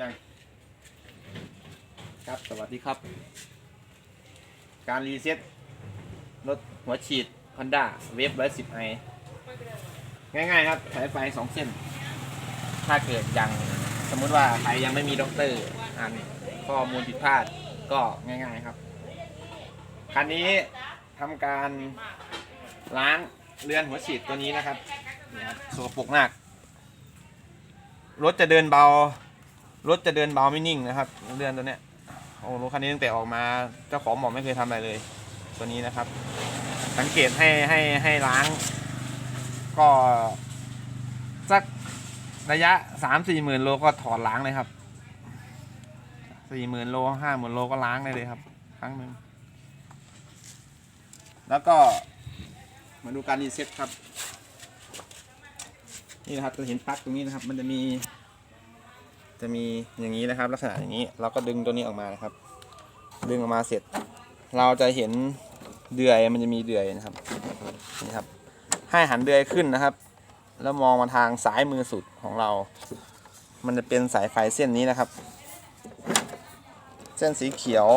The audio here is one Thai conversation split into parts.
ยังครับสวัสดีครับ การรีเซ็ตรถหัวฉีด Honda เวฟร้อยสิบไอง่ายๆครับสายไฟสองเส้น ถ้าเกิดยังสมมุติว่าใครยังไม่มีด็อกเตอร์อ่านข้อมูลผิดพลาดก็ง่ายๆครับ คันนี้ทำการล้างเรือนหัวฉีดตัวนี้นะครับนี่ครับสกปรกมาก รถจะเดินเบา รถจะเดินเบาไม่นิ่งนะครับเรือนตัวเนี้ยโอ้รถคันนี้ตั้งแต่ออกมาเจ้าของบอกไม่เคยทำอะไรเลย ตัวนี้นะครับ สังเกตให้ให้ให้ล้าง ก็สักระยะสามสี่หมื่นโลก็ถอดล้างเลยครับสี่หมื่นโลห้าหมื่นโลก็ล้างได้เลยครับ ครั้งหนึ่งแล้วก็มาดูการรีเซ็ตครับ นี่นะครับจะเห็นปลั๊กตรงนี้นะครับ มันจะมี จะมีอย่างนี้นะครับ ลักษณะอย่างนี้ เราก็ดึงตัวนี้ออกมานะครับ ดึงออกมาเสร็จ เราจะเห็นเดือยมันจะมีเดือยนะครับนี่ครับ ให้หันเดือยขึ้นนะครับ แล้วมองมาทางซ้ายมือสุดของเรา มันจะเป็นสายไฟเส้นนี้นะครับ เส้นสีเขียว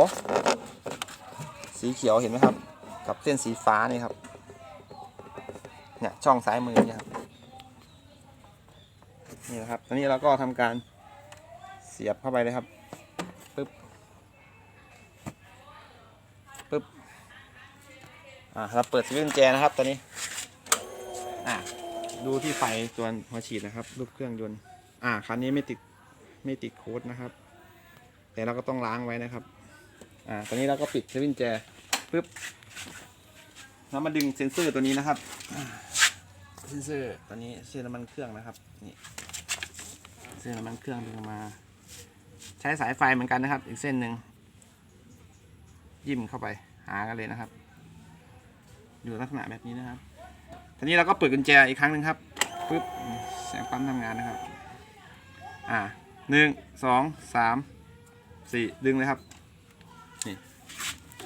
สีเขียวเห็นไหมครับ กับเส้นสีฟ้านี่ครับเนี่ยช่องซ้ายมือเนี่ยครับนี่นะครับตอนนี้เราก็ทำการ เสียบเข้าไปเลยครับปึ๊บปึ๊บอ่าเราเปิดสวิตช์กุญแจนะครับตอนนี้อ่าดูที่ไฟตัวหัวฉีดนะครับ รูปเครื่องยนต์ อ่าคันนี้ไม่ติดไม่ติดโค้ดนะครับ แต่เราก็ต้องล้างไว้นะครับ อ่าตอนนี้เราก็ปิดสวิตช์กุญแจปึ๊บเรามาดึงเซ็นเซอร์ตัวนี้นะครับเซ็นเซอร์ตัวนี้เส้นน้ำมันเครื่องนะครับนี่เส้นน้ำมันเครื่องดึงมา ใช้สายไฟเหมือนกันนะครับ อีกเส้นหนึ่งยิ้มเข้าไปหากันเลยนะครับ อยู่ลักษณะแบบนี้นะครับทีนี้เราก็เปิดกุญแจอีกครั้งหนึ่งครับปึ๊บเสียงปั๊มทำงานนะครับ อ่าหนึ่งสองสามสี่ดึงเลยครับนี่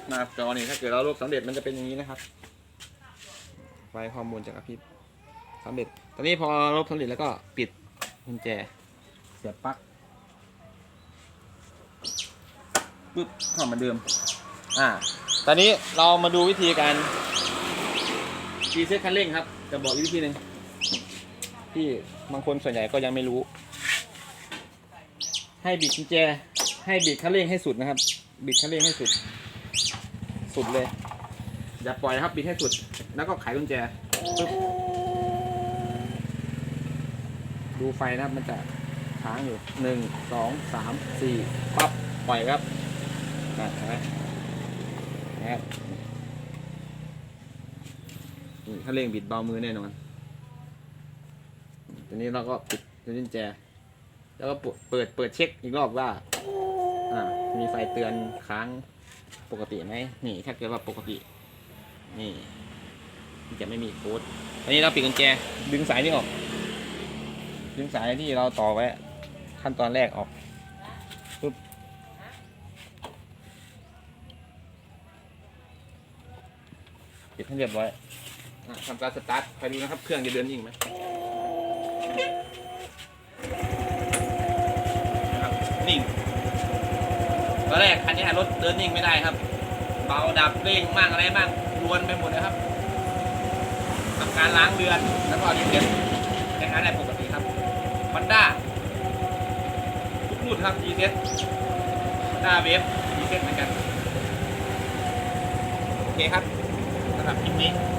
หน้าจอนี่ถ้าเกิดเรารูปสำเร็จมันจะเป็นอย่างนี้นะครับไฟข้อมูลจากอภิบสำเร็จ ตอนนี้พอรูปสำเร็จแล้วก็ปิดกุญแจ เสียบปลั๊ก ปึ๊บเข้าเหมือนเดิม อ่า ตอนนี้เรามาดูวิธีการรีเซ็ตคันเร่งครับ จะบอกอีกวิธีหนึ่งที่บางคนส่วนใหญ่ก็ยังไม่รู้ ให้บิดกุญแจ ให้บิดคันเร่งให้สุดนะครับ บิดคันเร่งให้สุด สุดเลย อย่าปล่อยนะครับบิดให้สุด แล้วก็ไขกุญแจปึ๊บดูไฟนะครับมันจะค้างอยู่หนึ่งสองสามสี่ปั๊บปล่อยครับ นะเห็นไหมนะครับถ้าเร่งบิดเบามือแน่นอนทีนี้เราก็ปิดกุญแจ แล้วก็เปิดเปิดเช็คอีกรอบว่า อ่า มีไฟเตือนค้างปกติไหมนี่ ถ้าเกิดว่าปกติ นี่จะไม่มีโค้ดตอนนี้เราปิดกุญแจ ดึงสายนี้ออก ดึงสายที่เราต่อไว้ขั้นตอนแรกออก ปิดให้เรียบร้อยอะทำการสตาร์ทไปดูนะครับ เครื่องจะเดินนิ่งไหมนะครับนิ่งตอนแรกคันนี้รถเดินนิ่งไม่ได้ครับ เบาดับเร่งมากอะไรมากรวนไปหมดนะครับทำการล้างเรือนแล้วก็รีเซ็ตในงานได้ปกติครับฮอนด้าทุกรุ่นครับ g ีเซ็ตหน้าเวฟ g ีเซ็ตเหมือนกัน โอเคครับ สำหรับคลิปนี้